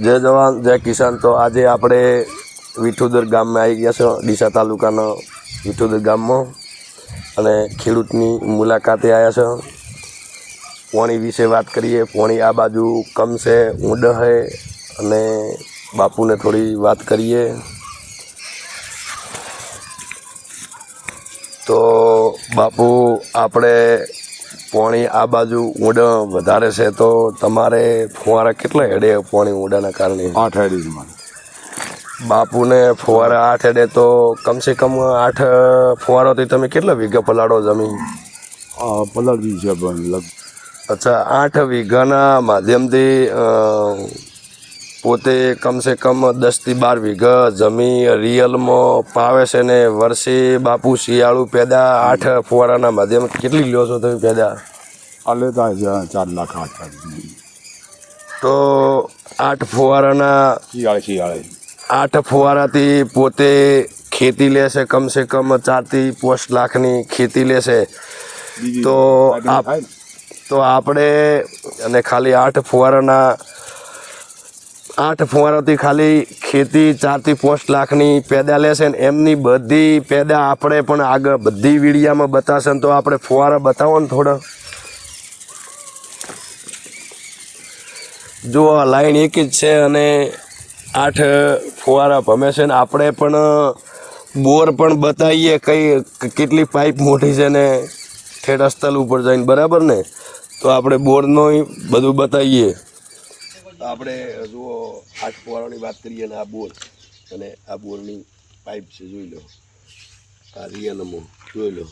જય જવાન, જય કિસાન. તો આજે આપણે વિઠુદર ગામમાં આવી ગયા છે, ડીસા તાલુકાના વિઠુદર ગામમાં. અને ખેડૂતની મુલાકાતે આવ્યા છો. પોણી વિશે વાત કરીએ. પોણી આ બાજુ કમ છે, ઊંડ છે, અને બાપુને થોડી વાત કરીએ. તો બાપુ, આપણે પોણી આ બાજુ ઊંડા વધારે છે તો તમારે ફુવારા કેટલા હેડે પોણી ઊંડાના કારણે? આઠ હેડી બાપુને ફુવારા આઠ હેડે તો કમસે કમ આઠ ફુવારોથી તમે કેટલા વીઘા પલાળો જમીન? પલાળવી છે લગ અચ્છા આઠ વીઘાના માધ્યમથી પોતે કમસે કમ દસથી બાર વીઘા જમીન રિયલમાં પાવે છે ને વર્ષે બાપુ શિયાળુ પેદા આઠ ફુવારાના માધ્યમ કેટલી લ્યો છો તમે પેદા? લેતા ચાર લાખ આઠ તો આઠ ફુવારાના શિયાળે શિયાળે. આઠ ફુવારાથી પોતે ખેતી લેશે કમસે કમ ચારથી પાંચ લાખની ખેતી લેશે તો તો આપણે અને ખાલી આઠ ફુવારાના આઠ ફુવારાથી ખાલી ખેતી ચારથી પાંચ લાખની પેદા લેશે ને એમની બધી પેદા આપણે પણ આગળ બધી વીડિયામાં બતાવશે તો આપણે ફુવારા બતાવો ને થોડા. જો લાઈન એક જ છે અને આઠ ફુવારા ભમે છે ને આપણે પણ બોર પણ બતાવીએ કઈ કેટલી પાઇપ મોટી છે ને ઠેઠ અસ્તલ ઉપર જઈને, બરાબર ને? તો આપણે બોરનો બધું બતાવીએ. આપણે, જુઓ આઠ ફુવારાની વાત કરીએ ને આ બોર અને આ બોરની પાઇપ છે, જોઈ લો. આ રિયલમાં જોઈ લો.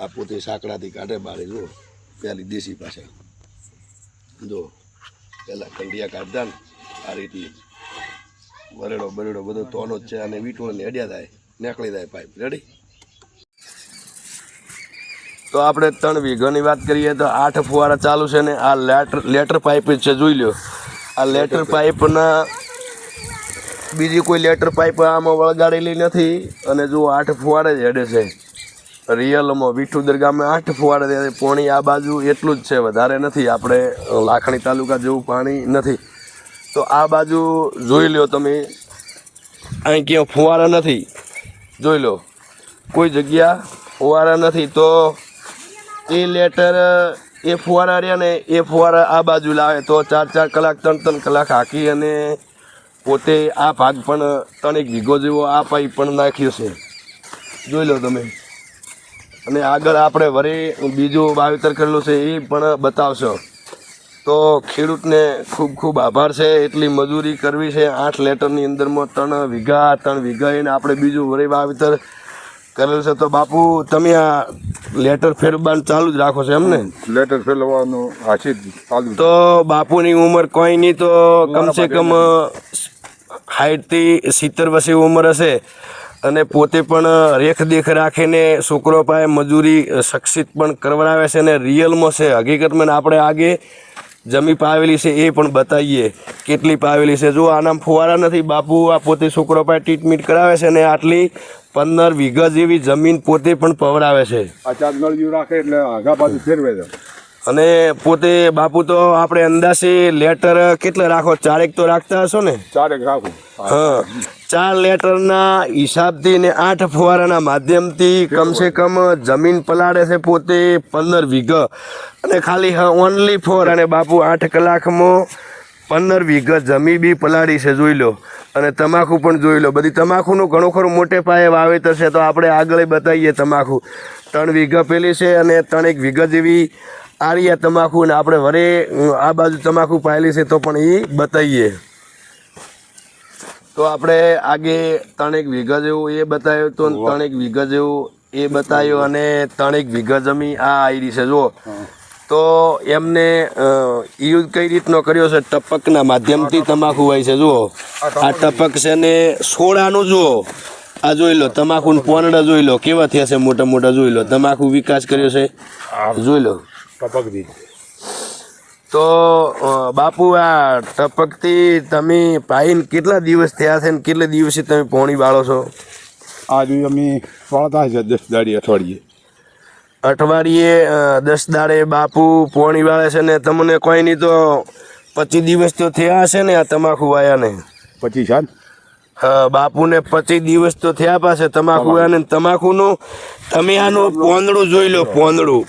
આ પોતે સાંકડાથી કાઢે બારે, જુઓ. પેલી દેશી પાસે જો પહેલાં કંડિયા કાઢતા ને, આ રીતની બરેડો બરેડો બધો તોનો જ છે, અને વીટોળને અડ્યા થાય, નીકળી જાય પાઇપ રેડી તો આપણે ત્રણ વીઘાની વાત કરીએ તો આઠ ફુવારા ચાલુ છે ને, આ લેટર લેટર પાઇપ છે, જોઈ લો. આ લેટર પાઇપના બીજી કોઈ લેટર પાઇપ આમાં વળગાડેલી નથી. અને જો આઠ ફુવારે જ હેડે છે. રિયલમાં વિઠુદર ગામે આઠ ફુવારે છે. પોણી આ બાજુ એટલું જ છે. વધારે નથી. આપણે લાખણી તાલુકા જેવું પાણી નથી. તો આ બાજુ જોઈ લો તમે. અહીં ક્યાં ફુવારા નથી. જોઈ લો. કોઈ જગ્યા ફુવારા નથી. તો એ લેટર એ ફુવારા રહ્યા ને એ ફુવારા આ બાજુ લાવે તો ચાર ચાર કલાક, ત્રણ ત્રણ કલાક હાકી અને પોતે આ ભાગ પણ ત્રણેક વીઘો જેવો આ પાઇપ પણ નાખ્યો છે. જોઈ લો તમે. અને આગળ આપણે વળી બીજું વાવેતર કરેલું છે એ પણ બતાવશો. તો ખેડૂતને ખૂબ ખૂબ આભાર છે. એટલી મજૂરી કરવી છે. આઠ લેટરની અંદરમાં ત્રણ વીઘા ત્રણ વીઘા એને આપણે બીજું વળી વાવેતર કરેલું છે તો બાપુ તમે આ લેટર ફેરવવાનું ચાલુ જ રાખો છો એમને લેટર ફેરવવાનું જ ચાલુ તો બાપુની ઉંમર કોઈ નહીં તો કમસે કમ સાઠથી સિત્તેર વર્ષની ઉંમર હશે. અને પોતે પણ રેખ દેખ રાખીને છોકરો પાસે મજૂરી શિક્ષિત પણ કરવડાવે છે અને રિયલમાં છે. હકીકતમાં આપણે આગે જમી પાવેલી છે એ પણ બતાવીએ. કેટલી પાવેલી છે? જો આનામ ફુવારા નથી બાપુ આ પોતે છોકરો પાસે ટ્રીટમેન્ટ કરાવે છે અને આટલી પંદર વીઘા જેવી જમીન પોતે પણ પવડાવે છે. રાખે એટલે આગા ફેરવે છે. અને પોતે બાપુ તો આપણે અંદાજે લેટર કેટલા રાખો? ચારેક તો રાખતા હશો ને? ચારેક રાખો. હા. ચાર લેટરના હિસાબથી ને આઠ ફુવારાના માધ્યમથી કમસે કમ જમીન પલાળે છે પોતે પંદર વીઘા. અને ખાલી ઓનલી ફોર અને બાપુ આઠ કલાકમાં પંદર વીઘા જમી બી પલાળી છે, જોઈ લો. અને તમાકુ પણ જોઈ લો. બધી તમાકુનું ઘણું ખરું મોટે પાયે વાવેતર છે, તો આપણે આગળ બતાવીએ તમાકુ. ત્રણ વીઘા પેલી છે અને ત્રણેક વીઘા જેવી આરિયા તમાકુ ને આપણે વરે આ બાજુ તમાકુ પાયેલી છે, તો પણ એ બતાવીએ. તો આપણે આગે ત્રણેક વીઘા જેવું એ બતાવ્યું તો ત્રણેક વીઘા જેવું એ બતાવ્યું અને ત્રણેક વીઘા જમી આ આવી છે જો તો એમને યુઝ કઈ રીતનો કર્યો છે? ટપકના માધ્યમથી તમાકુ હોય છે જુઓ. આ ટપક છે ને સોળાનું જુઓ. આ જોઈ લો તમાકુ પોનડા જોઈ લો. કેવા થયા છે મોટા મોટા જોઈ લો. તમાકુ વિકાસ કર્યો છે. જોઈ લો. ટપક તો બાપુ આ ટપકથી તમે પાઈને કેટલા દિવસ થયા છે ને કેટલા દિવસે તમે પોણી બાળો છો? આજ અમે વાળતા છે દસ દાડી અઠવાડિયે. અઠવાડિયે દસ દાડે બાપુ પોણી વાળે છે ને તમને કોઈ નહીં તો પચીસ દિવસ તો થયા હશે ને આ તમાકુ વાયાને? પછી પચીસ હા બાપુને પચીસ દિવસ તો થયા પાસે તમાકુ વાયાને તમાકુનું તમે આનું પોંદડું જોઈ લો પોંદડું.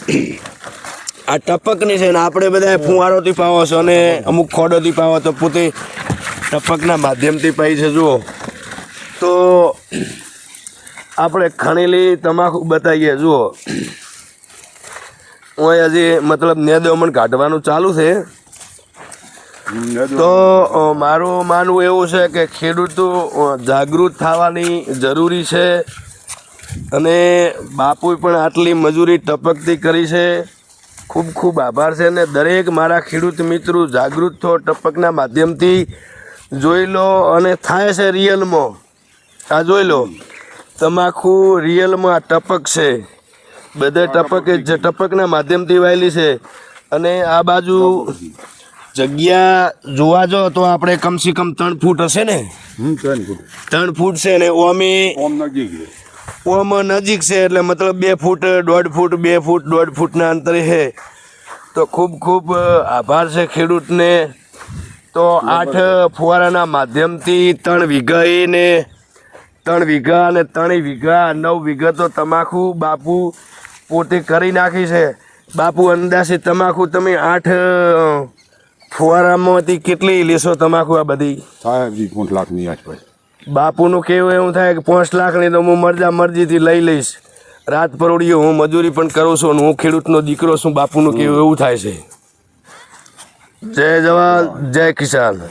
આ ટપકની છે ને આપણે બધા ફુવારોથી પાવો છો અને અમુક ખોડોથી પાવો, તો પોતે ટપકના માધ્યમથી પાઈ છે, જુઓ. તો આપણે ખણેલી તમાકુ બતાવીએ, જુઓ. હું હજી મતલબ નેદોમણ કાઢવાનું ચાલુ છે. તો મારું માનવું એવું છે કે ખેડૂતો જાગૃત થવાની જરૂરી છે અને બાપુએ પણ આટલી મજૂરી ટપકતી કરી છે. ખૂબ ખૂબ આભાર છે અને દરેક મારા ખેડૂત મિત્રો જાગૃત થો ટપકના માધ્યમથી જોઈ લો અને થાય છે રિયલમાં. આ જોઈ લો. તમાકુ રિયલમાં ટપક છે. બધે ટપક ટપકના માધ્યમથી વાયેલી છે. અને આ બાજુ જગ્યા જોવા જો તો આપણે કમસે કમ ત્રણ ફૂટ હશે ને? ત્રણ ફૂટ. ત્રણ ફૂટ છે ને ઓમે ઓમ નજીક છે. નજીક છે એટલે મતલબ બે ફૂટ, દોઢ ફૂટ, બે ફૂટ, દોઢ ફૂટના અંતરે છે. તો ખૂબ ખૂબ આભાર છે ખેડૂતને. તો આઠ ફુવારાના માધ્યમથી ત્રણ વીઘાએને ત્રણ વીઘા અને ત્રણ વીઘા, નવ વીઘા તો તમાકુ બાપુ પોતે કરી નાખી છે. બાપુ અંદાજે તમાકુ તમે આઠ ફુવારામાંથી કેટલી લેશો તમાકુ આ બધી? સાહેબ લાખની આસપાસ બાપુનું કેવું એવું થાય કે પાંચ લાખની તો હું મરજા મરજીથી લઈ લઈશ. રાત પરોડીએ હું મજૂરી પણ કરું છું અને હું ખેડૂતનો દીકરો છું, બાપુનું કેવું એવું થાય છે. જય જવાન, જય કિસાન.